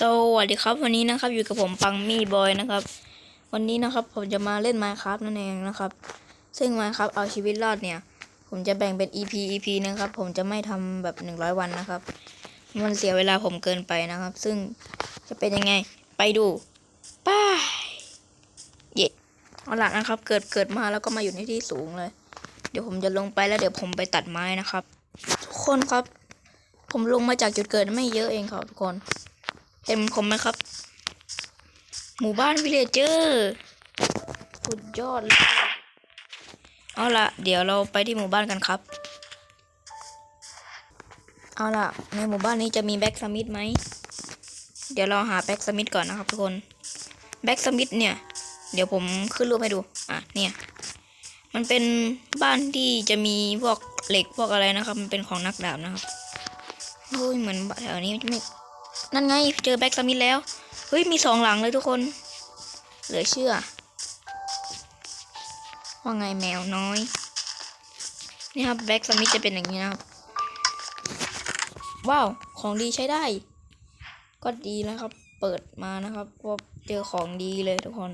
สวัสดีครับวันนี้นะครับอยู่กับผมปังมี่บอยนะครับ วันนี้นะครับผมจะมาเล่น Minecraft นั่นเองนะครับ ซึ่ง Minecraft เอาชีวิตรอดเนี่ย ผมจะแบ่งเป็น EP EP นะครับ ผมจะไม่ทำแบบ 100 วันนะครับ มันเสียเวลาผมเกินไปนะครับ ซึ่งจะเป็นยังไงไปดูไป้ายเย่เอาละนะครับ เกิดเกิดมาแล้วก็มาอยู่ในที่สูงเลย เดี๋ยวผมจะลงไปแล้วเดี๋ยวผมไปตัดไม้นะครับ ทุกคนครับ ผมลงมาจากจุดเกิดไม่เยอะเองครับทุกคน เห็นผมไหมครับ หมู่บ้านวิเลเจอร์สุดยอดเลยเอาละเดี๋ยวเราไปที่หมู่บ้านกันครับ เอาละในหมู่บ้านนี้จะมีแบ็กสมิธไหม เดี๋ยวเราหาแบ็กสมิธก่อนนะครับทุกคน แบ็กสมิธเนี่ย เดี๋ยวผมขึ้นรูปให้ดู อะ เนี่ย มันเป็นบ้านที่จะมีพวกเหล็กพวกอะไรนะครับ มันเป็นของนักดาบนะครับโอ้ยเหมือนแถวนี้ไม่ นั่นไง เจอแบ็กสมิธแล้ว เฮ้ย มีสองหลังเลยทุกคน เหลือเชื่อ ว่าไงแมวน้อย นี่ครับแบ็กสมิธจะเป็นอย่างนี้นะครับ ว้าว ของดีใช้ได้ ก็ดีแล้วครับ เปิดมานะครับพบเจอของดีเลยทุกคน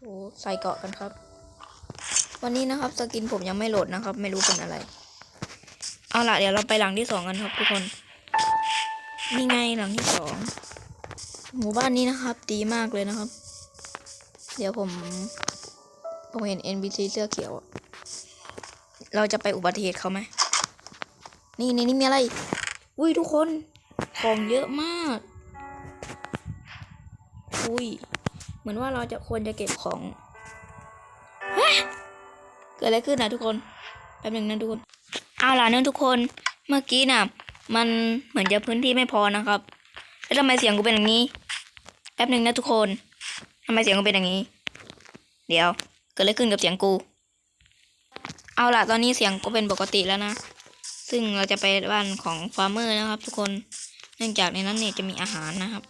โอ้ใส่เกาะกันครับ วันนี้นะครับสกินผมยังไม่โหลดนะครับ ไม่รู้เป็นอะไร เอาล่ะเดี๋ยวเราไปหลังที่สองกันครับทุกคน นี่ไงหลังที่สอง หมู่บ้านนี้นะครับ ดีมากเลยนะครับ เดี๋ยวผม ผมเห็น NPC เสื้อเขียวอะเราจะไปอุบัติเหตุเขาไหม นี่ในนี้มีอะไร อุ้ยทุกคน ของเยอะมาก อุ้ย เหมือนว่าเราจะควรจะเก็บของฮะเกิดอะไรขึ้นนะทุกคน แป๊บหนึ่งนะทุกคน เอาล่ะเนื่องทุกคน เมื่อกี้น่ะ มันเหมือนจะพื้นที่ไม่พอนะครับ แล้วทำไมเสียงกูเป็นอย่างนี้ แป๊บหนึ่งนะทุกคนทำไมเสียงกูเป็นอย่างนี้ เดี๋ยว เกิดอะไรขึ้นกับเสียงกู เอาล่ะตอนนี้เสียงก็เป็นปกติแล้วนะ ซึ่งเราจะไปบ้านของฟาร์มเมอร์นะครับ ทุกคน เนื่องจากในนั้นเนี่ยจะมีอาหารนะครับ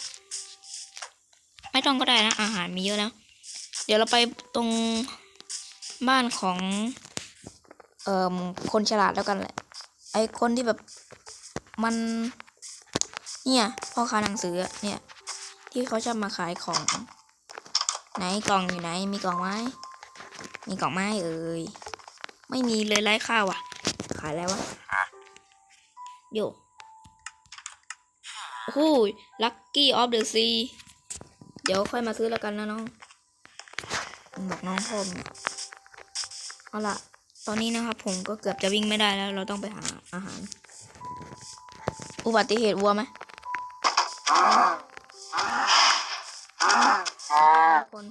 ไม่ต้องก็ได้นะ อาหารมีเยอะแล้ว เดี๋ยวเราไปตรงบ้านของเอ่อคนฉลาดแล้วกันแหละ ไอคนที่แบบ มัน เนี่ยพ่อค้าหนังสือเนี่ย ที่เขาชอบมาขายของ ไหนกล่องอยู่ไหน มีกล่องไหมมีกล่องไหมเอ่ยไม่มีเลยไร้ค่าว่ะ ขายแล้ววะโยโอ้โหลัคกี้ออฟเดอะซีเดี๋ยวค่อยมาซื้อแล้วกันนะน้องบอกน้องพ่อมเอาล่ะตอนนี้นะครับผมก็เกือบจะวิ่งไม่ได้แล้ว เราต้องไปหาอาหาร อุบัติเหตุวัวไหมคน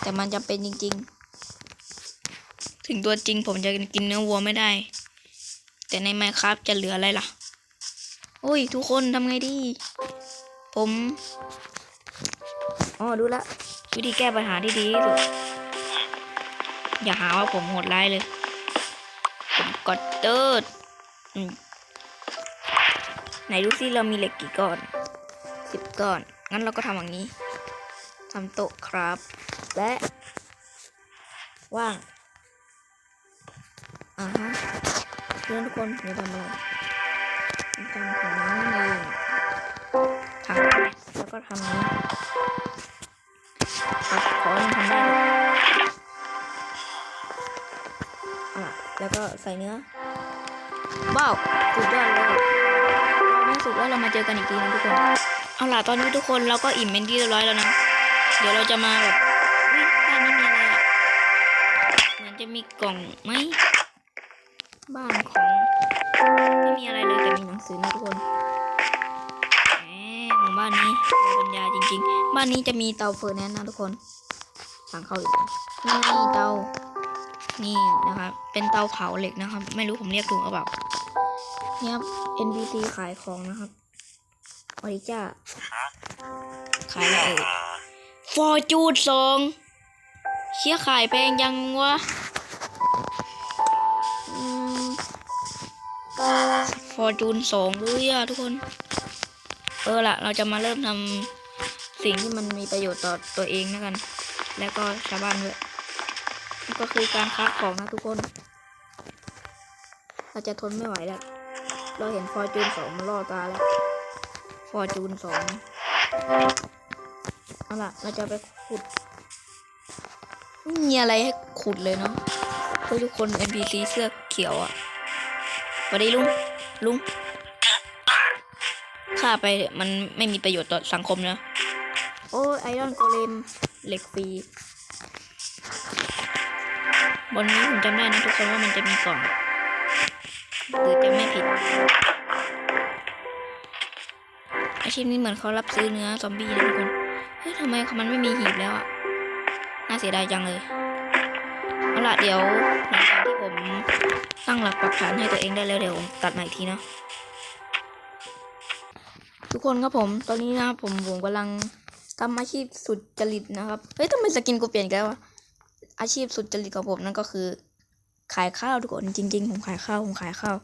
แต่มันจะเป็นจริง ๆ ถึงตัวจริงผมจะกินเนื้อวัวไม่ได้ แต่ในไมค์ครับจะเหลืออะไรล่ะ โอ้ย ทุกคนทำไงดี ผมอ๋อดูละ วิธีแก้ปัญหาที่ดีที่สุด อย่าหาว่าผมโหดร้ายเลย ผมกดเติร์ด ไหนดูซิเรามีเหล็กกี่ก้อนสิบก้อน งั้นเราก็ทำอย่างนี้ทำโต๊ะครับ และว่างอ่าฮะเพื่อนทุกคนจะทำอะไรทำของน้ำนั่นเองทำแล้วก็ทำนี้ครับขอให้มันทำได้อะแล้วก็ใส่เนื้อว้าวสุดยอดเลย เนื้สุกแล้วเรามาเจอกันอีกทีนะทุกคน เอาล่ะตอนนี้ทุกคนเราก็อิ่มเป็นที่เรียบร้อยแล้วนะ เดี๋ยวเราจะมาแบบบ้านนี้มีอะไรอะเหมือนจะมีกล่องไหมบ้านของไม่มีอะไรเลยแต่มีหนังสือนะทุกคนแหมู่บ้านนี้มีปัญญาจริง ๆ บ้านนี้จะมีเตาเฟอร์แนนซ์นะทุกคนสั่งเข้าอีกนี่เตานี่นะครับเป็นเตาเผาเหล็กนะครับ ไม่รู้ผมเรียกถูกหรือเปล่า นี่ยครับ NPC ขายของนะครับออริจ้าขายอะไรเอ่ยฟอร์จูดสองเชี่ยขายแพงยังวะฟอร์จูนสองเลยอะทุกคน เออละเราจะมาเริ่มทำสิ่งที่มันมีประโยชน์ต่อตัวเองนะกัน และก็ชาวบ้านด้วยนั่นก็คือการค้าของนะทุกคน เราจะทนไม่ไหวแล้ว เราเห็นฟอร์จูนสองมาล่อตาแล้ว ฟอร์จูนสองเอาล่ะ เราจะไปขุดไม่มีอะไรให้ขุดเลยเนาะพวกทุกคน NPC เสื้อเขียวอะ่ะสวัสดีลุง ลุงฆ่าไปมันไม่มีประโยชน์ต่อสังคมนะโอ้ไอรอนโกเลมเหล็กฟรีบนนี้ผมจำได้นะทุกคนว่ามันจะมีกล่อง หรือจะไม่ผิด อาชีพนี้เหมือนเขารับซื้อเนื้อซอมบี้นะทุกคน เฮ้ยทำไมมันไม่มีหีบแล้วอะ น่าเสียดายจังเลย เอาละเดี๋ยวหลังจากที่ผมตั้งหลักปักฐานให้ตัวเองได้แล้วเดี๋ยวตัดใหม่ทีเนาะทุกคนครับผม ตอนนี้นะผมผมกำลังทำอาชีพสุดจริตนะครับ เฮ้ยทำไมสกินกูเปลี่ยนแล้ววะอาชีพสุดจริตของผมนั่นก็คือ ขายข้าวทุกคนจริง ๆ ผมขายข้าวผมขายข้าว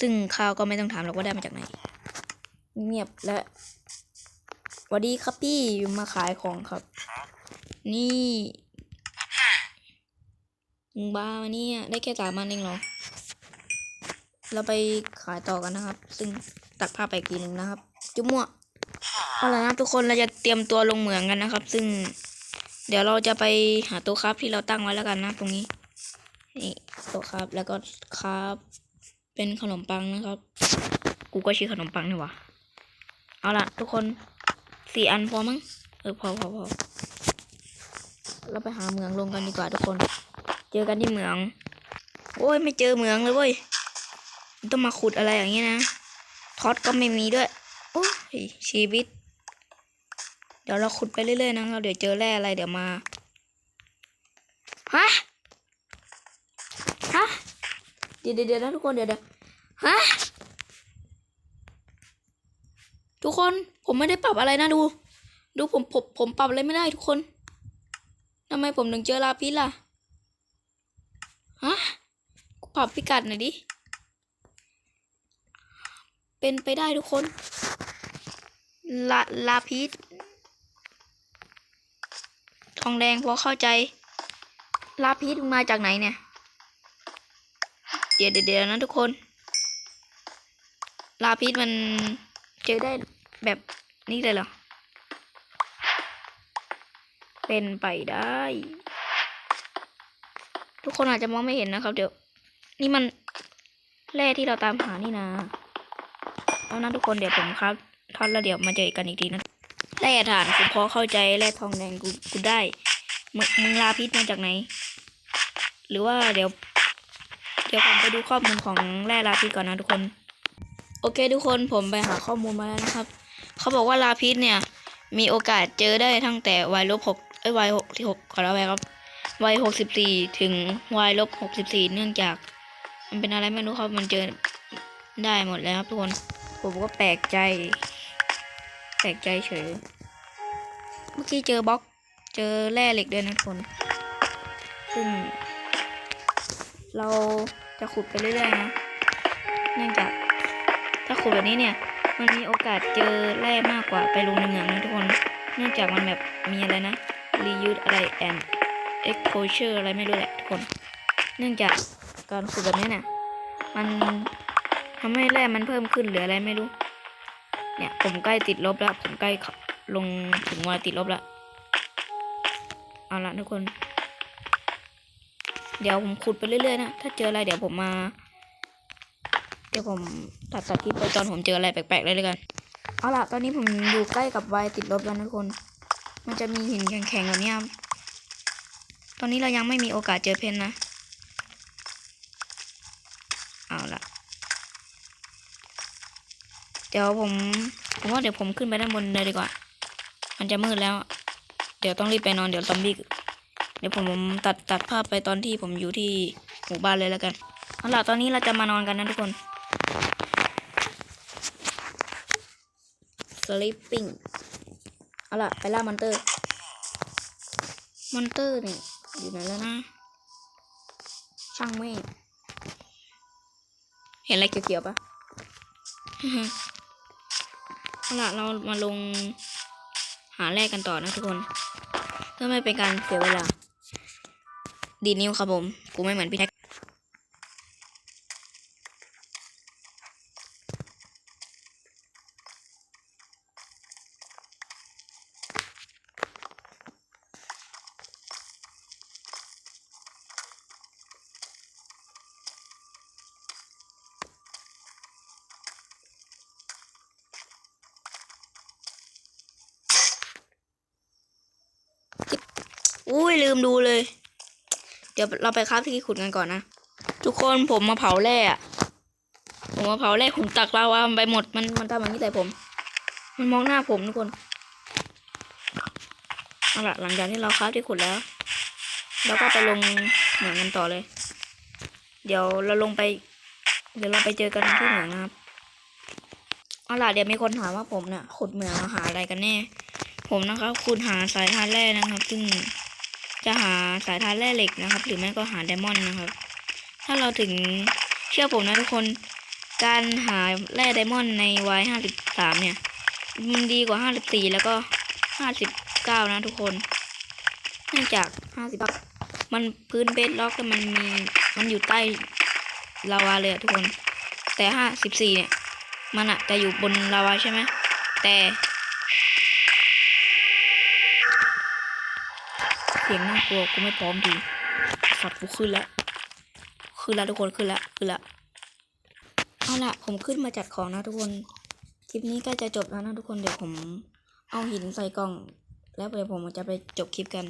ซึ่งข้าวก็ไม่ต้องถามหรอกว่าได้มาจากไหน เงียบและสวัสดีครับพี่มาขายของครับ นี่มึงบ้ามาเนี่ยได้แค่สามอันเองเหรอ เราไปขายต่อกันนะครับ ซึ่งตัดภาพไปกีหนึ่งนะครับ จุ๊บมั่วเอาละนะทุกคนเราจะเตรียมตัวลงเหมืองกันนะครับ ซึ่ง เดี๋ยวเราจะไปหาต๊ะครับที่เราตั้งไว้แล้วกันนะ ตรงนี้ นี่โต๊ะครับ แล้วก็ครับ เป็นขนมปังนะครับ กูก็ชื่อขนมปังนี่หว่าเอาละทุกคนสี่อันพอมั้งเออพอพอพอเราไปหาเหมืองลงกันดีกว่าทุกคน เจอกันที่เหมือง โอ้ยไม่เจอเหมืองเลยเว้ยต้องมาขุดอะไรอย่างนี้นะท็อตก็ไม่มีด้วยโอ้ยชีวิต เดี๋ยวเราขุดไปเรื่อยๆนะครับเดี๋ยวเจอแร่อะไรเดี๋ยวมาฮะ เดี๋ยวเดี๋ยวเดี๋ยวนะทุกคนเดี๋ยวเดี๋ยวฮะทุกคนผมไม่ได้ปรับอะไรนะดู ดูผมผมผมปรับอะไรไม่ได้ทุกคนทำไมผมถึงเจอลาปิสล่ะฮะปรับพิกัดหน่อยดิเป็นไปได้ทุกคนลาลาพิษทองแดงพอเข้าใจ ลาพิษมาจากไหนเนี่ย เดี๋ยวเดี๋ยวนะทุกคน ลาพิษมันเจอได้แบบนี้เลยเหรอ เป็นไปได้ ทุกคนอาจจะมองไม่เห็นนะครับ เดี๋ยว นี่มันแร่ที่เราตามหานี่นะเอานะทุกคนเดี๋ยวผมครับทอดแล้วเดี๋ยวมาเจอกันอีกทีนะแร่ฐานกูพอเข้าใจแร่ทองแดงกูกูได้มึงมึงลาพิษมาจากไหน หรือว่าเดี๋ยว เดี๋ยวผมไปดูข้อมูลของแร่ลาพิษก่อนนะทุกคน โอเคทุกคนผมไปหาข้อมูลมาแล้วนะครับ เขาบอกว่าลาพิษเนี่ย มีโอกาสเจอได้ตั้งแต่วัยลบหกเอ้ยวัยหกที่หกขอแล้วไปครับวัยหกสิบสี่ถึงวัยลบหกสิบสี่เนื่องจาก มันเป็นอะไรไม่รู้ครับมันเจอได้หมดแล้วครับทุกคน ผมก็แปลกใจ แปลกใจเฉย เมื่อกี้เจอบล็อกเจอแร่เหล็กด้วยนะทุกคนซึ่งเรา จะขุดไปเรื่อยๆนะ เนื่องจากถ้าขุดแบบนี้เนี่ย มันมีโอกาสเจอแร่มากกว่าไปลงในเหมืองนะทุกคน เนื่องจากมันแบบมีอะไรนะ reuse อะไร and exposure อะไรไม่รู้แหละทุกคน เนื่องจากการขุดแบบนี้เนี่ย มันทำให้แร่มันเพิ่มขึ้นหรืออะไรไม่รู้ เนี่ยผมใกล้ติดลบแล้ว ผมใกล้ลงถึงวันติดลบแล้ว เอาละทุกคน เดี๋ยวผมขุดไปเรื่อยๆนะถ้าเจออะไรเดี๋ยวผมมา เดี๋ยวผมตัดตัดคลิปไปตอนผมเจออะไรแปลกๆเลยเลยกันเอาล่ะตอนนี้ผมอยู่ใกล้กับวัยติดลบแล้วนะทุกคน มันจะมีหินแข็งๆแบบนี้ครับตอนนี้เรายังไม่มีโอกาสเจอเพนนะเอาล่ะ เดี๋ยวผมผมว่าเดี๋ยวผมขึ้นไปด้านบนเลยดีกว่า มันจะมืดแล้ว เดี๋ยวต้องรีบไปนอนเดี๋ยวซอมบี้ เดี๋ยวผมตัดตัดภาพไปตอนที่ผมอยู่ที่หมู่บ้านเลยแล้วกันเอาล่ะตอนนี้เราจะมานอนกันนะทุกคน sleeping เอาล่ะไปล่ามอนเตอร์ มอนเตอร์นี่อยู่ไหนแล้วนะ ช่างไม่งเห็นอะไรเขียวๆปะเอาล่ะเรามาลงหาแรกกันต่อนะทุกคนเพื่อไม่เป็นการเสียเวลา ดีนิ้วครับผมกูไม่เหมือนพี่แท็กอุ้ยลืมดูเลย ดี๋ยวเราไปคราฟที่ขุดกันก่อนนะ ทุกคนผมมาเผาแร่อะผมมาเผาแร่ผมตักลาวามันไปหมดมันมันทำอย่างนี้ใส่ผม มันมองหน้าผมทุกคนเอาละหลังจากที่เราคราฟที่ขุดแล้วเราก็ไปลงเหมืองกันต่อเลย เดี๋ยวเราลงไป เดี๋ยวเราไปเจอกันที่เหมืองนะครับเอาล่ะเดี๋ยวมีคนถามว่าผมเนี่ยขุดเหมืองมาหาอะไรกันแน่ ผมนะครับขุดหาสายธาตุแร่นะครับ ซึ่ง จะหาสายธาตุแร่เหล็กนะครับ หรือไม่ก็หาไดมอนด์นะครับ ถ้าเราถึงเชื่อผมนะทุกคน การหาแร่ไดมอนด์ในวัยห้าสิบสามเนี่ย มันดีกว่าห้าสิบสี่แล้วก็ห้าสิบเก้านะทุกคน เนื่องจากห้าสิบมันพื้นเบสล็อกมันมีมันอยู่ใต้ลาวาเลยอะทุกคน แต่ห้าสิบสี่เนี่ย มันอะจะอยู่บนลาวาใช่ไหมแต่ สียงน่ากลัวกูไม่พร้อมดีสัตว์กูขึ้นแล้วขึ้นแล้วทุกคนขึ้นแล้วขึ้นแล้วเอาละผมขึ้นมาจัดของนะทุกคนคลิปนี้ใกล้จะจบแล้วนะทุกคนเดี๋ยวผมเอาหินใส่กล่อง แล้วเดี๋ยวผมจะไปจบคลิปกัน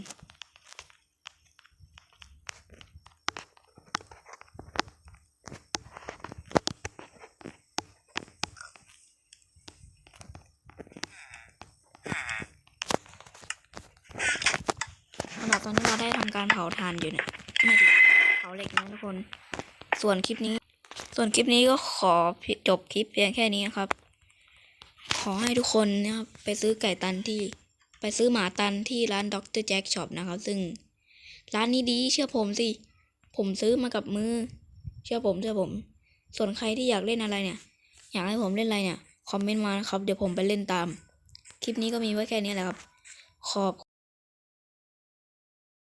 สำหรับตอนนี้เราได้ทำการเผาถ่านอยู่เนี่ยไม่ดีเผาเหล็กนะทุกคน ส่วนคลิปนี้ ส่วนคลิปนี้ก็ขอจบคลิปเพียงแค่นี้นครับ ขอให้ทุกคนนะครับไปซื้อไก่ตันที่ไปซื้อหมาตันที่ร้านด็อกเตอร์แจ็คช็อปนะครับ ซึ่งร้านนี้ดีเชื่อผมสิ ผมซื้อมากับมือ เชื่อผมเชื่อผม ส่วนใครที่อยากเล่นอะไรเนี่ย อยากให้ผมเล่นอะไรเนี่ย คอมเมนต์มานะครับ เดี๋ยวผมไปเล่นตาม คลิปนี้ก็มีไว้แค่นี้แหละครับ ขอบ